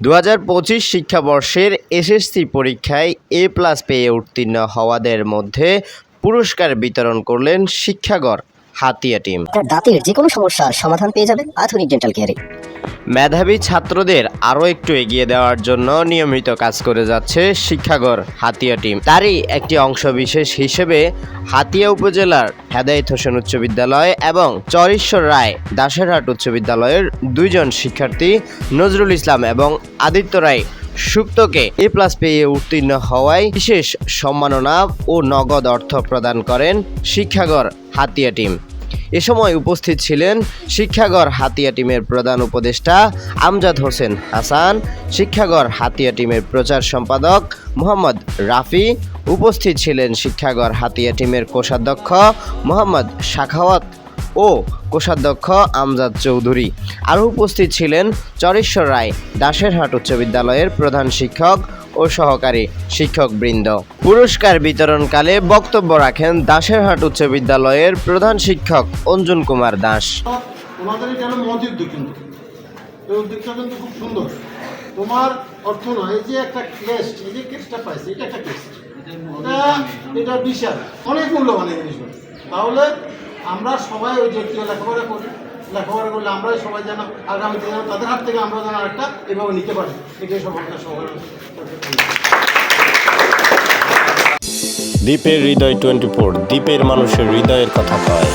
দু হাজার পঁচিশ শিক্ষাবর্ষের এসএসসি পরীক্ষায় এ প্লাস পেয়ে উত্তীর্ণ হওয়াদের মধ্যে পুরস্কার বিতরণ করলেন শিক্ষাগর হাতিয়া টিম। দাঁতের যে কোনো সমস্যার সমাধান পেয়ে যাবেন আধুনিক ডেন্টাল কেয়ারে মেধাবী ছাত্রদের আরও একটু এগিয়ে দেওয়ার জন্য নিয়মিত কাজ করে যাচ্ছে শিক্ষাগর হাতিয়া টিম। তারই একটি অংশ বিশেষ হিসেবে হাতিয়া উপজেলার হেদায়ত হোসেন উচ্চ বিদ্যালয় এবং চরেশ্বর রায় দাসেরহাট উচ্চ বিদ্যালয়ের দুইজন শিক্ষার্থী নজরুল ইসলাম এবং আদিত্য রায় সুপ্তকে এ প্লাস পেয়ে উত্তীর্ণ হওয়ায় বিশেষ সম্মাননা ও নগদ অর্থ প্রদান করেন শিক্ষাগর হাতিয়া টিম। এ সময় উপস্থিত ছিলেন শিক্ষাগড় হাতিয়া টিমের প্রধান উপদেষ্টা আমজাদ হোসেন হাসান, শিক্ষাগড় হাতিয়া টিমের প্রচার সম্পাদক মোহাম্মদ রাফি, উপস্থিত ছিলেন শিক্ষাগড় হাতিয়া টিমের কোষাধ্যক্ষ মোহাম্মদ শাখাওয়াত ও কোষাধ্যক্ষ আমজাদ চৌধুরী। আরও উপস্থিত ছিলেন চরেশ্বর রায় দাসেরহাট উচ্চ বিদ্যালয়ের প্রধান শিক্ষক ও সহকারী শিক্ষকবৃন্দ। পুরস্কার বিতরণকালে বক্তব্য রাখেন দাসেরহাট উচ্চ বিদ্যালয়ের প্রধান শিক্ষক অঞ্জন কুমার দাস। তোমার অর্থ নয় যে একটা ক্রেস্ট এই যে ক্রেস্টটা পাইছে, এটা একটা এটা বিশাল। অনেক মূল্যবান তাহলে আমরা সবাই ওই যে লেখাপড়া করি। লেখাপড়া করলে আমরাই সবাই যেন আগামীতে যেন তাদের হাত থেকে আমরা যেন আরেকটা এভাবে নিতে পারি। এটাই সবার সবার দ্বীপের হৃদয় টোয়েন্টি ফোর দ্বীপের মানুষের হৃদয়ের কথা কয়।